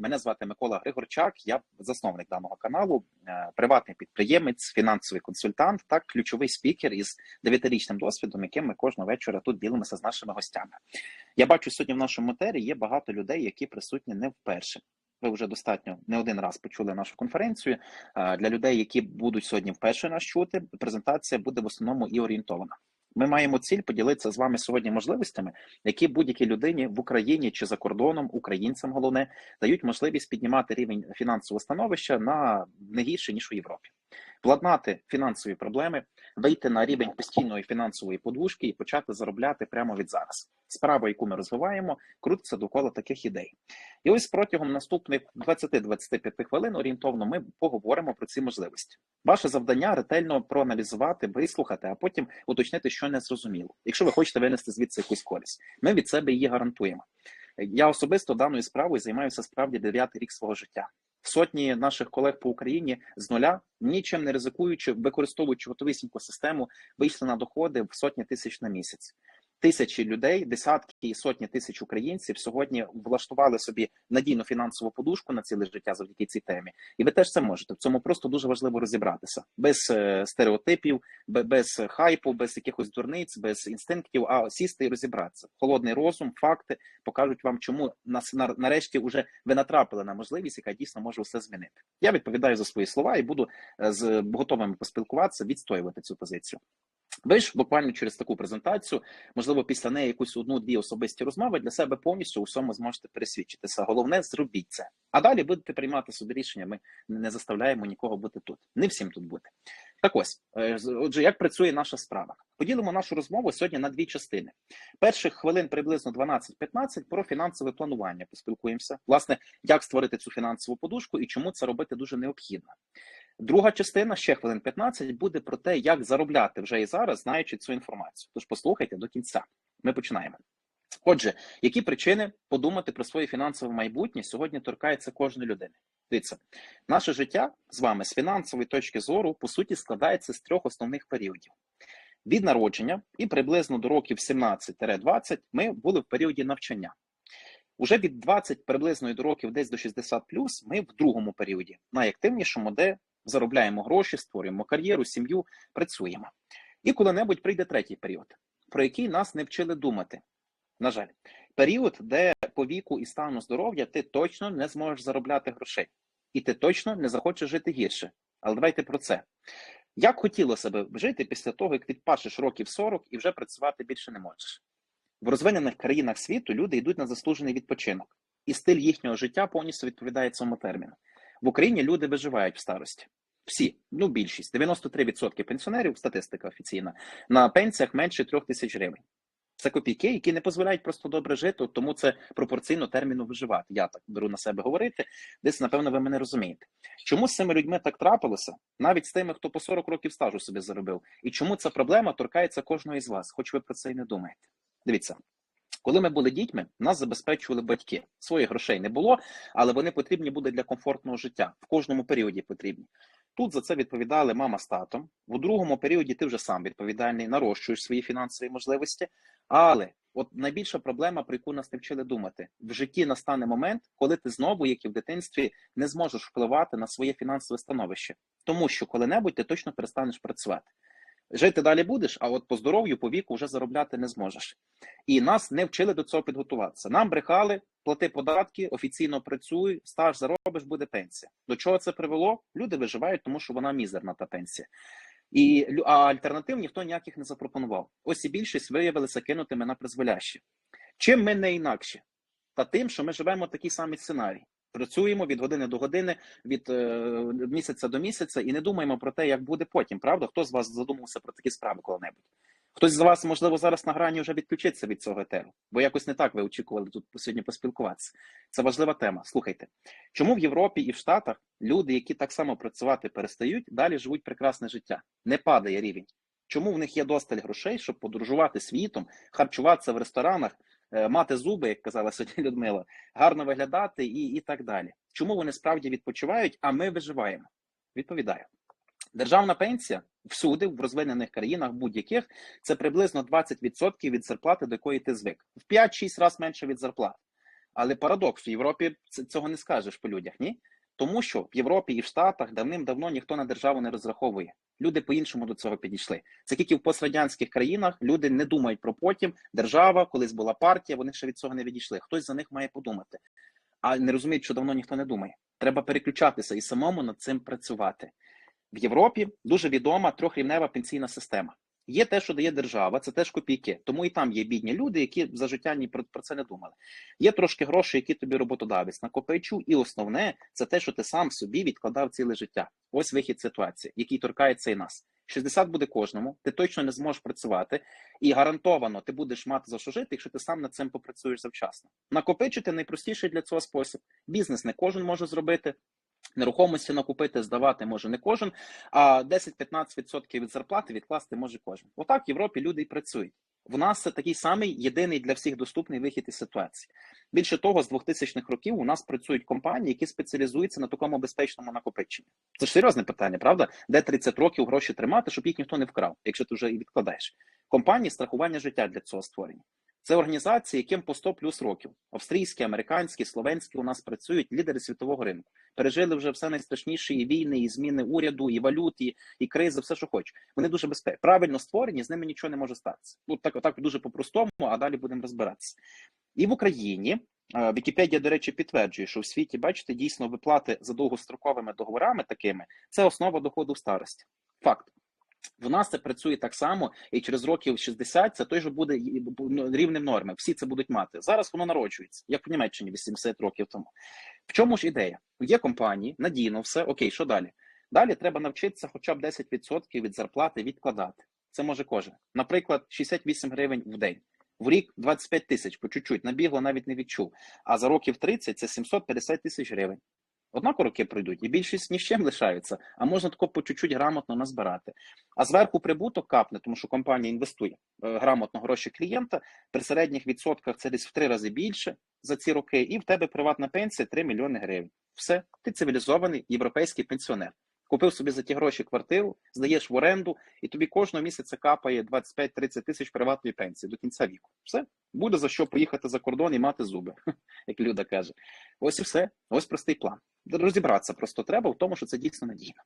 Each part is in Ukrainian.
Мене звати Микола Григорчак. Я засновник даного каналу, е, приватний підприємець, фінансовий консультант та ключовий спікер із дев'ятирічним досвідом, яким ми кожного вечора тут ділимося з нашими гостями. Я бачу сьогодні в нашому матері є багато людей, які присутні не вперше. Ви вже достатньо не один раз почули нашу конференцію. Е, Для людей, які будуть сьогодні вперше нас чути, презентація буде в основному і орієнтована. Ми маємо ціль поділитися з вами сьогодні можливостями, які будь-якій людині в Україні чи за кордоном, українцям головне, дають можливість піднімати рівень фінансового становища на не гірше ніж у Європі, владнати фінансові проблеми, вийти на рівень постійної фінансової подушки і почати заробляти прямо від зараз. Справа, яку ми розвиваємо, крутиться довкола таких ідей. І ось протягом наступних 20-25 хвилин орієнтовно ми поговоримо про ці можливості. Ваше завдання ретельно проаналізувати, вислухати, а потім уточнити, що не зрозуміло. Якщо ви хочете винести звідси якусь користь, ми від себе її гарантуємо. Я особисто даною справою займаюся справді дев'ятий рік свого життя. Сотні наших колег по Україні з нуля, нічим не ризикуючи, використовуючи готовісіньку систему, вийшли на доходи в сотні тисяч на місяць. Тисячі людей, десятки і сотні тисяч українців сьогодні влаштували собі надійну фінансову подушку на ціле життя завдяки цій темі, і ви теж це можете. В цьому просто дуже важливо розібратися без е, стереотипів, без хайпу, без якихось дурниць, без інстинктів, а сісти і розібратися. Холодний розум, факти покажуть вам, чому нас на- нарешті вже ви натрапили на можливість, яка дійсно може все змінити. Я відповідаю за свої слова і буду е, з готовими поспілкуватися, відстоювати цю позицію. Ви ж буквально через таку презентацію, можливо, після неї якусь одну-дві особисті розмови для себе повністю у всьому зможете пересвідчитися. Головне, зробіть це. А далі будете приймати собі рішення. Ми не заставляємо нікого бути тут. Не всім тут бути. Так ось, е, отже, як працює наша справа? Поділимо нашу розмову сьогодні на дві частини. Перших хвилин приблизно 12-15 про фінансове планування. Поспілкуємося. Власне, як створити цю фінансову подушку і чому це робити дуже необхідно. Друга частина, ще хвилин 15, буде про те, як заробляти вже і зараз, знаючи цю інформацію. Тож послухайте до кінця. Ми починаємо. Отже, які причини подумати про своє фінансове майбутнє сьогодні торкається кожної людини? Дивіться, наше життя з вами з фінансової точки зору по суті складається з трьох основних періодів. Від народження і приблизно до років 17-20 ми були в періоді навчання. Уже від 20 приблизно до років десь до 60 ми в другому періоді, найактивнішому, де заробляємо гроші, створюємо кар'єру, сім'ю, працюємо. І коли-небудь прийде третій період, про який нас не вчили думати. На жаль, період, де по віку і стану здоров'я ти точно не зможеш заробляти грошей, і ти точно не захочеш жити гірше. Але давайте про це. Як хотілося б жити після того, як відпашеш років 40 і вже працювати більше не можеш? В розвинених країнах світу люди йдуть на заслужений відпочинок, і стиль їхнього життя повністю відповідає цьому терміну. В Україні люди виживають в старості. Всі, ну більшість, 93% пенсіонерів, статистика офіційна, на пенсіях менше трьох тисяч гривень. Це копійки, які не дозволяють просто добре жити, тому це пропорційно терміну виживати. Я так беру на себе говорити. Десь, напевно, ви мене розумієте. Чому з цими людьми так трапилося? Навіть з тими, хто по 40 років стажу собі заробив. І чому ця проблема торкається кожного із вас, хоч ви про це і не думаєте. Дивіться, коли ми були дітьми, нас забезпечували батьки. Своїх грошей не було, але вони потрібні були для комфортного життя. В кожному періоді потрібні. Тут за це відповідали мама з татом. У другому періоді ти вже сам відповідальний, нарощуєш свої фінансові можливості. Але от найбільша проблема, про яку нас не вчили думати, в житті настане момент, коли ти знову, як і в дитинстві, не зможеш впливати на своє фінансове становище, тому що коли-небудь ти точно перестанеш працювати. Жити далі будеш, а от по здоров'ю, по віку вже заробляти не зможеш. І нас не вчили до цього підготуватися. Нам брехали, плати податки, офіційно працюй, стаж заробиш, буде пенсія. До чого це привело? Люди виживають, тому що вона мізерна та пенсія. І а альтернатив ніхто ніяких не запропонував. Ось і більшість виявилися кинутими на призволяще. Чим ми не інакше? Та тим, що ми живемо такий самий сценарій. Працюємо від години до години, від е, місяця до місяця, і не думаємо про те, як буде потім. Правда, хто з вас задумався про такі справи коли-небудь? Хтось з вас, можливо, зараз на грані вже відключиться від цього етеру, бо якось не так ви очікували тут сьогодні поспілкуватися. Це важлива тема. Слухайте, чому в Європі і в Штатах люди, які так само працювати перестають, далі живуть прекрасне життя, не падає рівень. Чому в них є досталь грошей, щоб подорожувати світом, харчуватися в ресторанах, мати зуби, як казала сьогодні Людмила, гарно виглядати і, і так далі? Чому вони справді відпочивають, а ми виживаємо? Відповідаю. Державна пенсія всюди, в розвинених країнах будь-яких, це приблизно 20% від зарплати, до якої ти звик. В 5-6 разів менше від зарплати. Але парадокс в Європі цього не скажеш по людях, ні? Тому що в Європі і в Штатах давним-давно ніхто на державу не розраховує. Люди по-іншому до цього підійшли. Це тільки в пострадянських країнах люди не думають про потім. Держава, колись була партія, вони ще від цього не відійшли. Хтось за них має подумати, а не розуміють, що давно ніхто не думає. Треба переключатися і самому над цим працювати. В Європі дуже відома трьохрівнева пенсійна система. Є те, що дає держава, це теж копійки. Тому і там є бідні люди, які за життя ні про, про це не думали. Є трошки грошей, які тобі роботодавець накопичу, і основне це те, що ти сам собі відкладав ціле життя. Ось вихід ситуації, який торкається і нас. 60 буде кожному, ти точно не зможеш працювати, і гарантовано ти будеш мати за що жити, якщо ти сам над цим попрацюєш завчасно. Накопичити найпростіший для цього спосіб. Бізнес не кожен може зробити. Нерухомості накупити, здавати може не кожен, а 10-15% від зарплати відкласти може кожен. Отак в Європі люди і працюють. В нас це такий самий єдиний для всіх доступний вихід із ситуації. Більше того, з 2000-х років у нас працюють компанії, які спеціалізуються на такому безпечному накопиченні. Це ж серйозне питання, правда? Де 30 років гроші тримати, щоб їх ніхто не вкрав, якщо ти вже і відкладаєш. Компанії страхування життя для цього створені. Це організації, яким по 100 плюс років. Австрійські, американські, словенські у нас працюють лідери світового ринку. Пережили вже все найстрашніше і війни, і зміни уряду, і валют, і, і кризи, все, що хочеш. Вони дуже безпечні. Правильно створені, з ними нічого не може статися. Ну так, так дуже по-простому, а далі будемо розбиратися. І в Україні е, Вікіпедія, до речі, підтверджує, що в світі, бачите, дійсно виплати за довгостроковими договорами такими це основа доходу в старості. Факт. В нас це працює так само, і через років 60 це той же буде ну, рівнем норми. Всі це будуть мати. Зараз воно народжується, як в Німеччині 80 років тому. В чому ж ідея? Є компанії, надійно все, окей, що далі? Далі треба навчитися хоча б 10% від зарплати відкладати. Це може кожен. Наприклад, 68 гривень в день. В рік 25 тисяч, по чуть-чуть, набігло, навіть не відчув. А за років 30 це 750 тисяч гривень. Однако роки пройдуть, і більшість ні з чим лишаються, а можна тако по чуть-чуть грамотно назбирати. А зверху прибуток капне, тому що компанія інвестує е, грамотно гроші клієнта. При середніх відсотках це десь в три рази більше за ці роки, і в тебе приватна пенсія 3 мільйони гривень. Все, ти цивілізований європейський пенсіонер. Купив собі за ті гроші квартиру, здаєш в оренду, і тобі кожного місяця капає 25-30 тисяч приватної пенсії до кінця віку. Все буде за що поїхати за кордон і мати зуби, як Люда каже. Ось і все. Ось простий план. Розібратися просто треба в тому, що це дійсно надійно.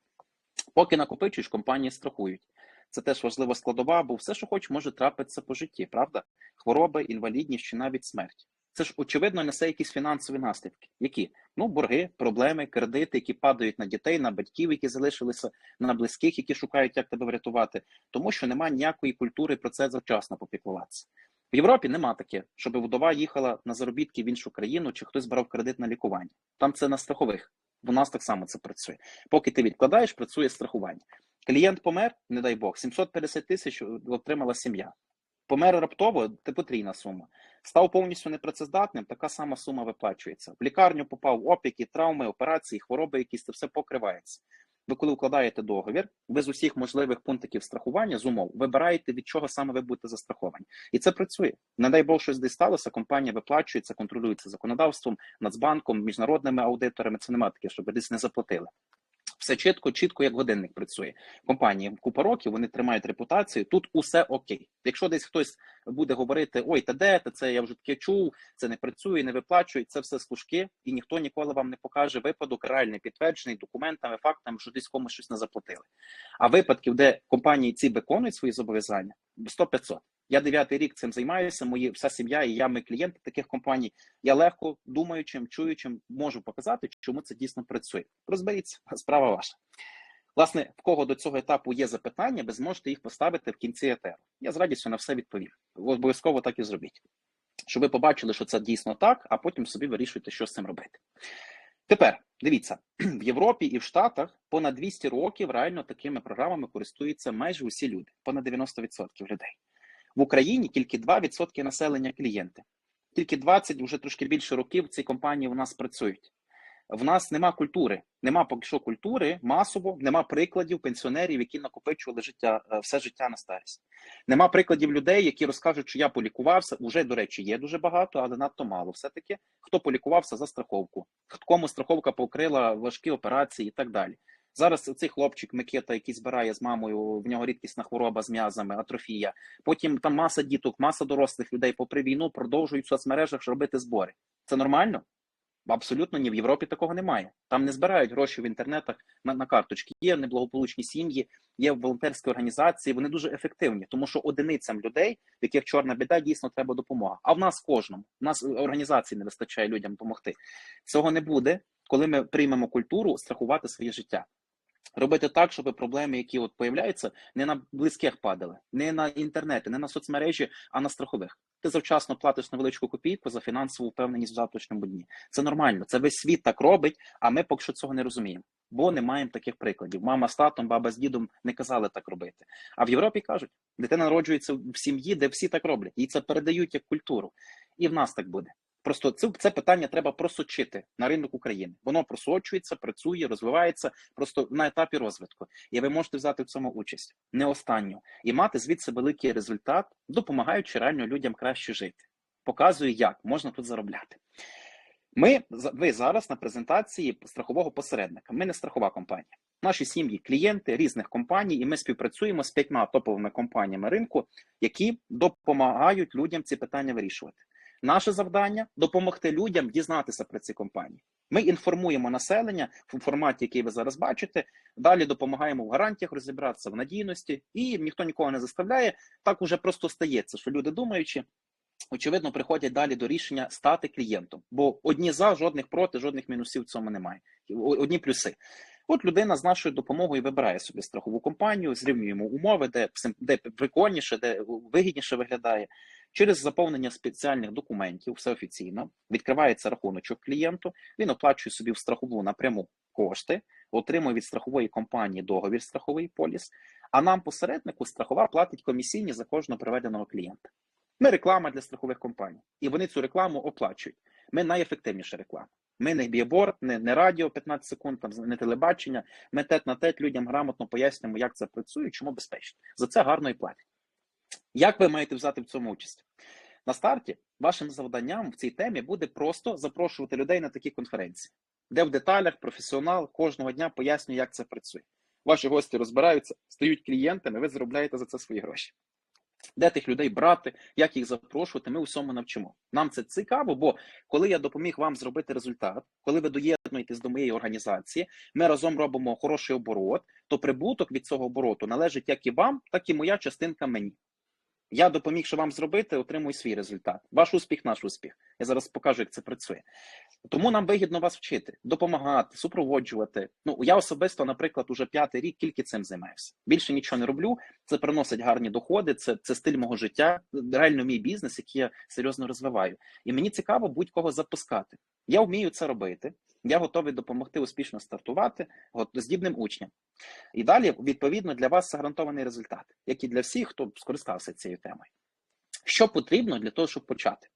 Поки накопичуєш, компанії страхують. Це теж важлива складова, бо все, що хочеш, може трапитися по житті, правда? Хвороби, інвалідність чи навіть смерть. Це ж очевидно несе якісь фінансові наслідки. Які? Ну, борги, проблеми, кредити, які падають на дітей, на батьків, які залишилися, на близьких, які шукають, як тебе врятувати, тому що немає ніякої культури про це завчасно попіклуватися. В Європі нема таке, щоб вдова їхала на заробітки в іншу країну, чи хтось брав кредит на лікування. Там це на страхових. В нас так само це працює. Поки ти відкладаєш, працює страхування. Клієнт помер, не дай Бог, 750 тисяч отримала сім'я. Помер раптово, це потрійна сума. Став повністю непрацездатним, така сама сума виплачується. В лікарню попав опіки, травми, операції, хвороби, якісь це все покривається. Ви коли укладаєте договір, ви з усіх можливих пунктів страхування з умов вибираєте, від чого саме ви будете застраховані. І це працює. Не дай Бог, щось десь сталося, компанія виплачується, контролюється законодавством, Нацбанком, міжнародними аудиторами. Це немає таке, щоб десь не заплатили. Все чітко, чітко, як годинник працює. Компанії купа років, вони тримають репутацію. Тут усе окей. Якщо десь хтось буде говорити: ой, та де та це я вже таке чув, це не працює, не виплачує, це все служки, і ніхто ніколи вам не покаже випадок, реальний підтверджений документами, фактами, що десь комусь щось не заплатили. А випадків, де компанії ці виконують свої зобов'язання, 100-500. Я дев'ятий рік цим займаюся. Мої вся сім'я і я, ми клієнти таких компаній. Я легко думаючим, чуючим можу показати, чому це дійсно працює. Розберіться, справа ваша. Власне, в кого до цього етапу є запитання, ви зможете їх поставити в кінці етеру. Я з радістю на все відповім. Обов'язково так і зробіть. Щоб ви побачили, що це дійсно так, а потім собі вирішуйте, що з цим робити. Тепер дивіться, в Європі і в Штатах понад 200 років реально такими програмами користуються майже усі люди, понад 90% людей. В Україні тільки 2% населення клієнти. Тільки 20, вже трошки більше років ці компанії у нас працюють. В нас нема культури, нема поки що культури масово, нема прикладів пенсіонерів, які накопичували життя е, все життя на старість. Нема прикладів людей, які розкажуть, що я полікувався. Уже, до речі, є дуже багато, але надто мало. Все таки, хто полікувався за страховку, кому страховка покрила важкі операції і так далі. Зараз цей хлопчик Микита, який збирає з мамою, в нього рідкісна хвороба з м'язами, атрофія. Потім там маса діток, маса дорослих людей попри війну продовжують в соцмережах робити збори. Це нормально? Абсолютно ні. В Європі такого немає. Там не збирають гроші в інтернетах на, на карточки. Є неблагополучні сім'ї, є волонтерські організації. Вони дуже ефективні, тому що одиницям людей, в яких чорна біда, дійсно треба допомога. А в нас кожному. В нас організації не вистачає людям допомогти. Цього не буде, коли ми приймемо культуру страхувати своє життя. Робити так, щоб проблеми, які от появляються, не на близьких падали, не на інтернеті, не на соцмережі, а на страхових. Ти завчасно платиш невеличку копійку за фінансову впевненість в завтрашньому дні. Це нормально. Це весь світ так робить, а ми поки що цього не розуміємо. Бо не маємо таких прикладів. Мама з татом, баба з дідом не казали так робити. А в Європі кажуть, дитина народжується в сім'ї, де всі так роблять, і це передають як культуру. І в нас так буде. Просто це, це питання треба просочити на ринок України. Воно просочується, працює, розвивається просто на етапі розвитку. І ви можете взяти в цьому участь не останню і мати звідси великий результат, допомагаючи реально людям краще жити. Показую, як можна тут заробляти. Ми ви зараз на презентації страхового посередника. Ми не страхова компанія. Наші сім'ї клієнти різних компаній, і ми співпрацюємо з п'ятьма топовими компаніями ринку, які допомагають людям ці питання вирішувати. Наше завдання допомогти людям дізнатися про ці компанії. Ми інформуємо населення в форматі, який ви зараз бачите. Далі допомагаємо в гарантіях розібратися в надійності, і ніхто нікого не заставляє. Так уже просто стається, що люди думаючи, очевидно, приходять далі до рішення стати клієнтом. Бо одні за, жодних проти, жодних мінусів в цьому немає. Одні плюси. От людина з нашою допомогою вибирає собі страхову компанію, зрівнюємо умови, де де прикольніше, де вигідніше виглядає. Через заповнення спеціальних документів, все офіційно, відкривається рахуночок клієнту, він оплачує собі в страхову напряму кошти, отримує від страхової компанії договір страховий поліс. А нам, посереднику, страхова платить комісійні за кожного приведеного клієнта. Ми реклама для страхових компаній, і вони цю рекламу оплачують. Ми найефективніша реклама. Ми не біоборд, не, не радіо 15 секунд, там не телебачення. Ми тет на тет людям грамотно пояснюємо, як це працює, чому безпечно. За це гарно і платять. Як ви маєте взяти в цьому участь? На старті вашим завданням в цій темі буде просто запрошувати людей на такі конференції, де в деталях професіонал кожного дня пояснює, як це працює. Ваші гості розбираються, стають клієнтами, ви заробляєте за це свої гроші. Де тих людей брати, як їх запрошувати, ми усьому навчимо. Нам це цікаво, бо коли я допоміг вам зробити результат, коли ви доєднуєтесь до моєї організації, ми разом робимо хороший оборот, то прибуток від цього обороту належить як і вам, так і моя частинка мені. Я допоміг, що вам зробити, отримую свій результат. Ваш успіх, наш успіх. Я зараз покажу, як це працює. Тому нам вигідно вас вчити, допомагати, супроводжувати. Ну я особисто, наприклад, уже п'ятий рік тільки цим займаюся. Більше нічого не роблю. Це приносить гарні доходи. Це це стиль мого життя, реально мій бізнес, який я серйозно розвиваю. І мені цікаво будь-кого запускати. Я вмію це робити. Я готовий допомогти успішно стартувати здібним учням. І далі, відповідно, для вас гарантований результат, як і для всіх, хто скористався цією темою. Що потрібно для того, щоб почати?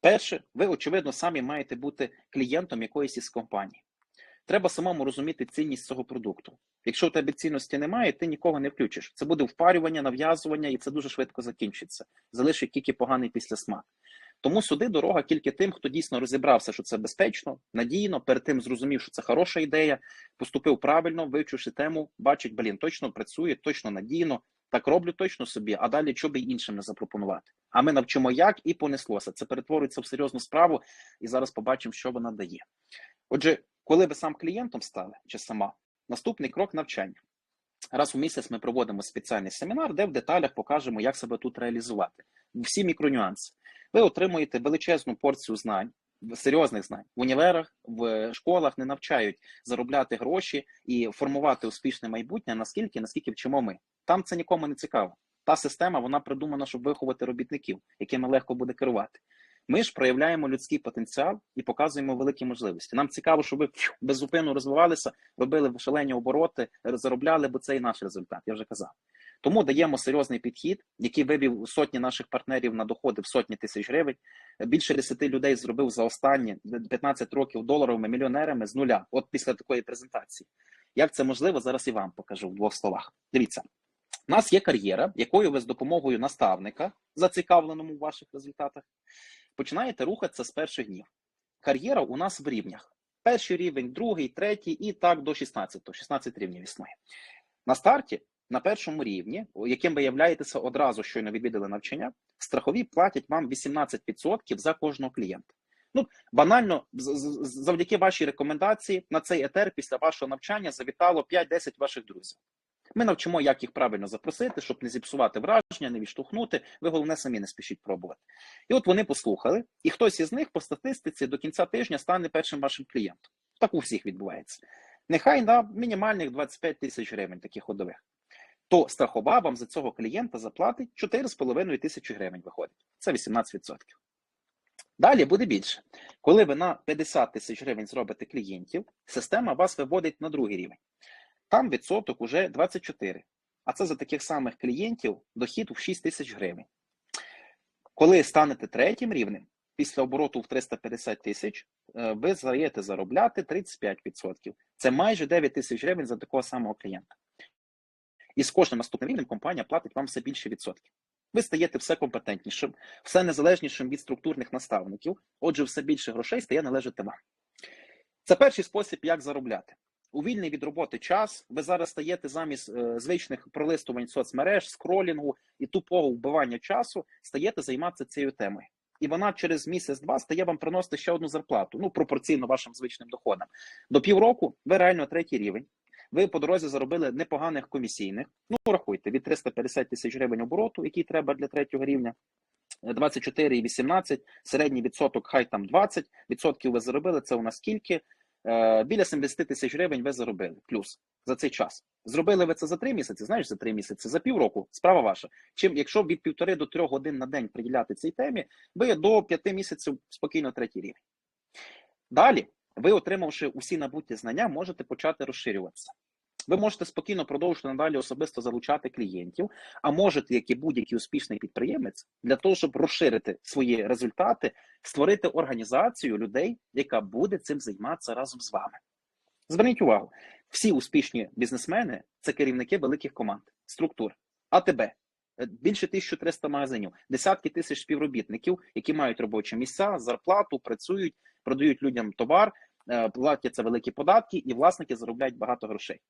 Перше, ви, очевидно, самі маєте бути клієнтом якоїсь із компаній. Треба самому розуміти цінність цього продукту. Якщо у тебе цінності немає, ти нікого не включиш. Це буде впарювання, нав'язування, і це дуже швидко закінчиться. Залишить тільки поганий післясмак. Тому сюди дорога тільки тим, хто дійсно розібрався, що це безпечно, надійно, перед тим зрозумів, що це хороша ідея, поступив правильно, вивчивши тему, бачить, блін, точно працює, точно надійно, так роблю точно собі, а далі що би іншим не запропонувати. А ми навчимо, як і понеслося. Це перетворюється в серйозну справу, і зараз побачимо, що вона дає. Отже, коли ви сам клієнтом стали чи сама, наступний крок навчання. Раз у місяць ми проводимо спеціальний семінар, де в деталях покажемо, як себе тут реалізувати. Всі мікронюанси. Ви отримуєте величезну порцію знань, серйозних знань в універах, в школах не навчають заробляти гроші і формувати успішне майбутнє наскільки, наскільки вчимо ми. Там це нікому не цікаво. Та система вона придумана, щоб виховати робітників, якими легко буде керувати. Ми ж проявляємо людський потенціал і показуємо великі можливості. Нам цікаво, щоб ви беззупинно розвивалися, робили шалені обороти, заробляли, бо це і наш результат. Я вже казав. Тому даємо серйозний підхід, який вивів сотні наших партнерів на доходи в сотні тисяч гривень. Більше 10 людей зробив за останні 15 років доларовими мільйонерами з нуля. От після такої презентації. Як це можливо, зараз і вам покажу в двох словах. Дивіться, у нас є кар'єра, якою ви з допомогою наставника, зацікавленому в ваших результатах, починаєте рухатися з перших днів. Кар'єра у нас в рівнях. Перший рівень, другий, третій і так до 16. 16 рівнів існує. На старті, на першому рівні, яким ви являєтеся одразу, щойно відвідали навчання, страхові платять вам 18% за кожного клієнта. Ну, банально, завдяки вашій рекомендації на цей етер після вашого навчання завітало 5-10 ваших друзів. Ми навчимо, як їх правильно запросити, щоб не зіпсувати враження, не відштовхнути. Ви головне самі не спішіть пробувати. І от вони послухали, і хтось із них по статистиці до кінця тижня стане першим вашим клієнтом. Так у всіх відбувається. Нехай на мінімальних 25 тисяч гривень таких ходових. То страхова вам за цього клієнта заплатить 4,5 тисячі гривень виходить. Це 18%. Далі буде більше. Коли ви на 50 тисяч гривень зробите клієнтів, система вас виводить на другий рівень. Там відсоток уже 24. А це за таких самих клієнтів дохід в 6 тисяч гривень. Коли станете третім рівнем, після обороту в 350 тисяч, е, ви заєте заробляти 35%. Це майже 9 тисяч гривень за такого самого клієнта. І з кожним наступним рівнем компанія платить вам все більше відсотків. Ви стаєте все компетентнішим, все незалежнішим від структурних наставників. Отже, все більше грошей стає належати вам. Це перший спосіб, як заробляти. У вільний від роботи час ви зараз стаєте замість е, звичних пролистувань соцмереж, скролінгу і тупого вбивання часу, стаєте займатися цією темою. І вона через місяць-два стає вам приносити ще одну зарплату, ну пропорційно вашим звичним доходам. До півроку ви реально третій рівень. Ви по дорозі заробили непоганих комісійних. Ну, рахуйте, від 350 тисяч гривень обороту, який треба для третього рівня. 24,18, середній відсоток, хай там 20 відсотків ви заробили. Це у нас скільки? Е, біля 70 тисяч гривень ви заробили плюс за цей час. Зробили ви це за три місяці, знаєш, за три місяці, за півроку, справа ваша. Чим, якщо від півтори до трьох годин на день приділяти цій темі, ви до п'яти місяців спокійно третій рівень. Далі, ви, отримавши усі набуті знання, можете почати розширюватися. Ви можете спокійно продовжити надалі особисто залучати клієнтів, а можете, як і будь-який успішний підприємець, для того, щоб розширити свої результати, створити організацію людей, яка буде цим займатися разом з вами. Зверніть увагу, всі успішні бізнесмени це керівники великих команд, структур, АТБ, більше 1300 магазинів, десятки тисяч співробітників, які мають робочі місця, зарплату, працюють, продають людям товар, платяться великі податки, і власники заробляють багато грошей.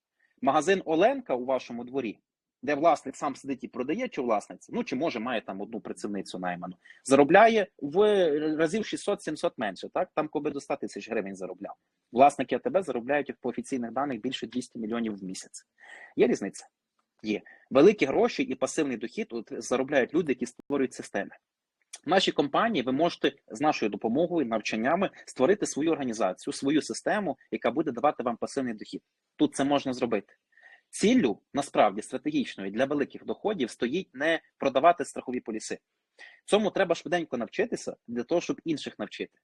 Магазин Оленка у вашому дворі, де власник сам сидить і продає, чи власниця, ну чи може має там одну працівницю найману, заробляє в разів 600-700 менше. Так там коби до 100 тисяч гривень заробляв. Власники АТБ заробляють по офіційних даних більше 200 мільйонів в місяць. Є різниця? Є великі гроші і пасивний дохід от, заробляють люди, які створюють системи. В нашій компанії ви можете з нашою допомогою, навчаннями створити свою організацію, свою систему, яка буде давати вам пасивний дохід. Тут це можна зробити. Ціллю насправді стратегічною для великих доходів стоїть не продавати страхові поліси. Цьому треба швиденько навчитися для того, щоб інших навчити.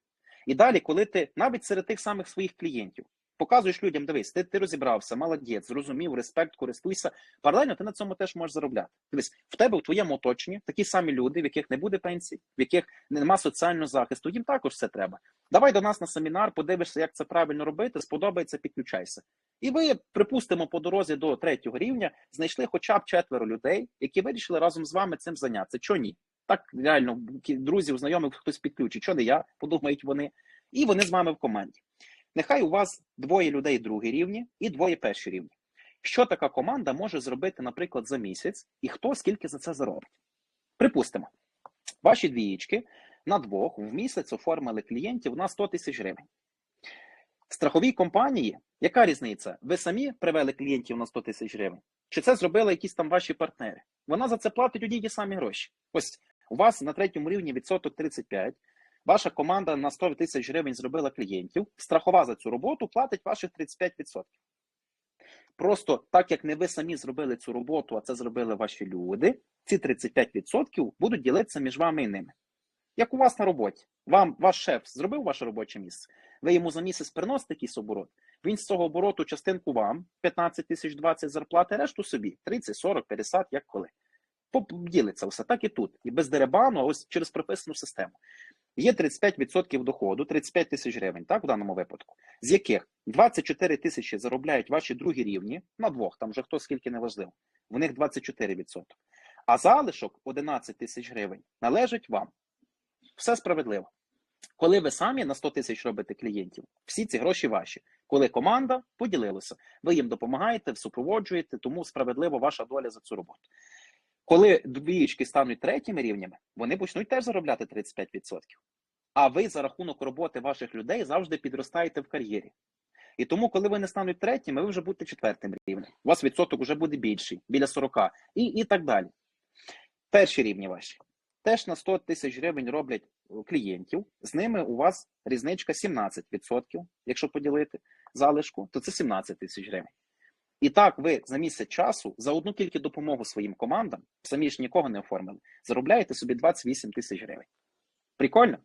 І далі, коли ти навіть серед тих самих своїх клієнтів показуєш людям, дивись, ти, ти розібрався, молодець, зрозумів, респект, користуйся. Паралельно ти на цьому теж можеш заробляти. Дивись, в тебе в твоєму оточенні такі самі люди, в яких не буде пенсії, в яких нема соціального захисту. Їм також це треба. Давай до нас на семінар, подивишся, як це правильно робити. Сподобається, підключайся. І ви, припустимо, по дорозі до третього рівня знайшли хоча б четверо людей, які вирішили разом з вами цим зайнятися. Чого ні? Так реально друзів, знайомих хтось підключить. Що не я, подумають вони, і вони з вами в команді. Нехай у вас двоє людей другий рівні і двоє перші рівні. Що така команда може зробити, наприклад, за місяць, і хто скільки за це заробить? Припустимо, ваші двієчки на двох в місяць оформили клієнтів на 100 тисяч гривень. Страховій компанії, яка різниця? Ви самі привели клієнтів на 100 тисяч гривень? Чи це зробили якісь там ваші партнери? Вона за це платить одні ті самі гроші. Ось у вас на третьому рівні відсоток 35. Ваша команда на 100 тисяч гривень зробила клієнтів. Страхова за цю роботу платить ваших 35%. Просто так як не ви самі зробили цю роботу, а це зробили ваші люди, ці 35% будуть ділитися між вами і ними. Як у вас на роботі, вам ваш шеф зробив ваше робоче місце, ви йому за місяць приносите якийсь оборот, він з цього обороту частинку вам 15 тисяч 20 зарплати, решту собі 30, 40, 50, як коли. Ділиться все так і тут. І без деребану, а ось через прописану систему. Є 35% доходу, 35 тисяч гривень, так, в даному випадку, з яких 24 тисячі заробляють ваші другі рівні на двох, там вже хто скільки не важливо, в них 24%. А залишок 11 тисяч гривень належить вам. Все справедливо. Коли ви самі на 100 тисяч робите клієнтів, всі ці гроші ваші. Коли команда поділилася, ви їм допомагаєте, супроводжуєте, тому справедливо ваша доля за цю роботу. Коли двієчки стануть третіми рівнями, вони почнуть теж заробляти 35%. А ви за рахунок роботи ваших людей завжди підростаєте в кар'єрі. І тому, коли вони стануть третіми, ви вже будете четвертим рівнем. У вас відсоток вже буде більший, біля 40, і, і так далі. Перші рівні ваші. Теж на 100 тисяч гривень роблять клієнтів. З ними у вас різничка 17%. Якщо поділити залишку, то це 17 тисяч гривень. І так ви за місяць часу за одну тільки допомогу своїм командам, самі ж нікого не оформили, заробляєте собі 28 тисяч гривень. Прикольно?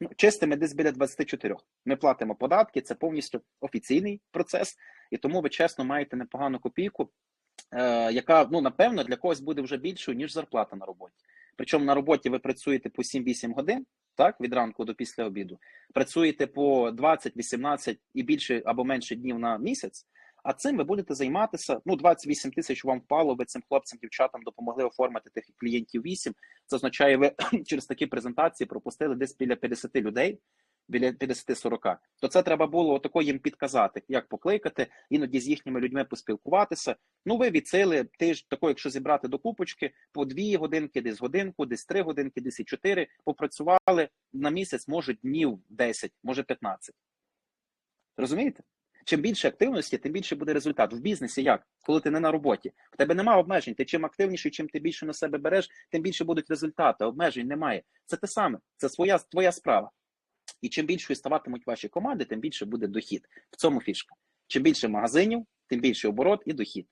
Ну, чистими десь біля 24. Ми платимо податки, це повністю офіційний процес, і тому ви чесно маєте непогану копійку, е, яка ну напевно для когось буде вже більшою, ніж зарплата на роботі. Причому на роботі ви працюєте по 7-8 годин, так, від ранку до після обіду, працюєте по 20, 18 і більше або менше днів на місяць. А цим ви будете займатися. Ну, 28 тисяч вам впало. Ви цим хлопцям, дівчатам допомогли оформити тих клієнтів 8. Це означає, ви через такі презентації пропустили десь біля 50 людей, біля 50-40. То це треба було отако їм підказати, як покликати, іноді з їхніми людьми поспілкуватися. Ну, ви від сили, ти тако, якщо зібрати до купочки, по 2 годинки, десь годинку, десь 3 годинки, десь і 4, попрацювали на місяць, може днів 10, може 15. Розумієте? Чим більше активності, тим більше буде результат. В бізнесі як? Коли ти не на роботі. В тебе немає обмежень. Ти чим активніший, чим ти більше на себе береш, тим більше будуть результати. Обмежень немає. Це те саме, це своя твоя справа. І чим більшою ставатимуть ваші команди, тим більше буде дохід. В цьому фішка. Чим більше магазинів, тим більше оборот і дохід.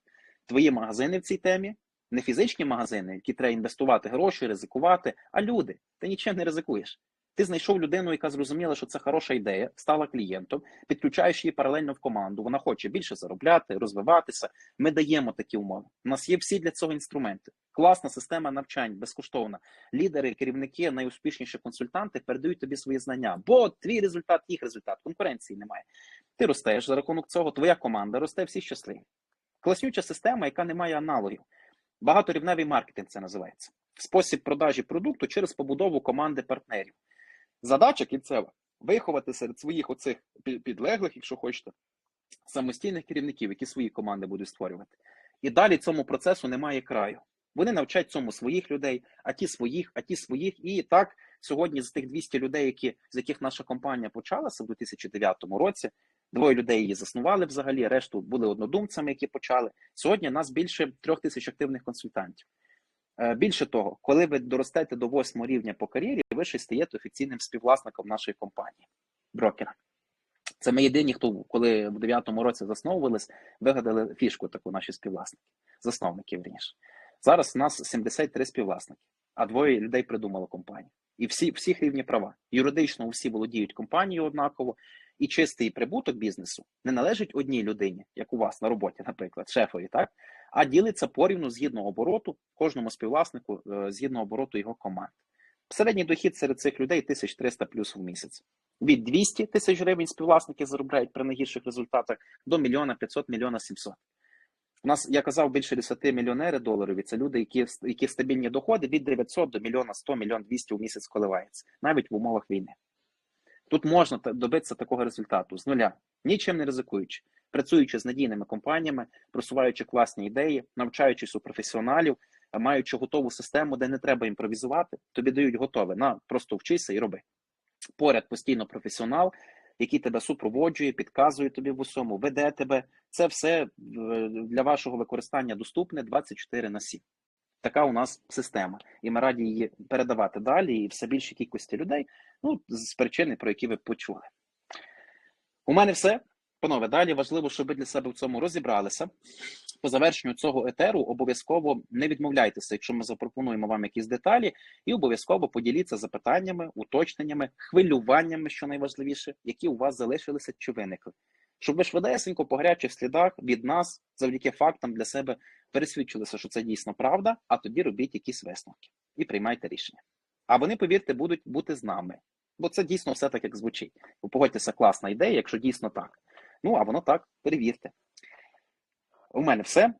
Твої магазини в цій темі не фізичні магазини, які треба інвестувати гроші, ризикувати, а люди. Ти нічим не ризикуєш. Ти знайшов людину, яка зрозуміла, що це хороша ідея, стала клієнтом, підключаєш її паралельно в команду. Вона хоче більше заробляти, розвиватися. Ми даємо такі умови. У нас є всі для цього інструменти. Класна система навчань, безкоштовна. Лідери, керівники, найуспішніші консультанти передають тобі свої знання. Бо твій результат, їх результат, конкуренції немає. Ти ростеш за рахунок цього, твоя команда росте, всі щасливі. Класнюча система, яка не має аналогів. Багаторівневий маркетинг це називається. Спосіб продажі продукту через побудову команди партнерів. Задача кінцева виховати серед своїх оцих підлеглих, якщо хочете, самостійних керівників, які свої команди будуть створювати. І далі цьому процесу немає краю. Вони навчать цьому своїх людей, а ті своїх, а ті своїх. І так сьогодні з тих 200 людей, які, з яких наша компанія почалася в 2009 році, двоє людей її заснували взагалі, решту були однодумцями, які почали. Сьогодні нас більше трьох тисяч активних консультантів. Більше того, коли ви доростете до восьмого рівня по кар'єрі, ви ще стаєте офіційним співвласником нашої компанії, брокера. Це ми єдині, хто коли в 9-му році засновувались, вигадали фішку таку наші співвласники, засновники вірніше. Зараз у нас 73 співвласники, а двоє людей придумало компанію. І всі всіх рівні права. Юридично всі володіють компанією однаково, і чистий прибуток бізнесу не належить одній людині, як у вас на роботі, наприклад, шефові, так? А ділиться порівну згідно обороту, кожному співвласнику згідно обороту його команд. Середній дохід серед цих людей 1300 плюс в місяць. Від 200 тисяч гривень співвласники заробляють при найгірших результатах до мільйона 500 мільйона 700. У нас, я казав, більше 10 мільйонери доларів, і це люди, які які стабільні доходи від 900 до мільйона 100, мільйон 200 у місяць коливається, навіть в умовах війни. Тут можна добитися такого результату з нуля, нічим не ризикуючи, працюючи з надійними компаніями, просуваючи класні ідеї, навчаючись у професіоналів, маючи готову систему, де не треба імпровізувати, тобі дають готове. На просто вчися і роби. Поряд постійно професіонал, який тебе супроводжує, підказує тобі в усьому, веде тебе. Це все для вашого використання доступне 24 на 7. Така у нас система, і ми раді її передавати далі і все більшій кількості людей. Ну, з причини, про які ви почули. У мене все. Панове, далі важливо, щоб ви для себе в цьому розібралися. По завершенню цього етеру обов'язково не відмовляйтеся, якщо ми запропонуємо вам якісь деталі, і обов'язково поділіться запитаннями, уточненнями, хвилюваннями, що найважливіше, які у вас залишилися чи виникли. Щоб ви швидесенько по гарячих слідах від нас, завдяки фактам для себе пересвідчилися, що це дійсно правда, а тоді робіть якісь висновки і приймайте рішення. А вони, повірте, будуть бути з нами. Бо це дійсно все так, як звучить. Ви погодьтеся, класна ідея, якщо дійсно так. Ну, а воно так, перевірте. У мене все.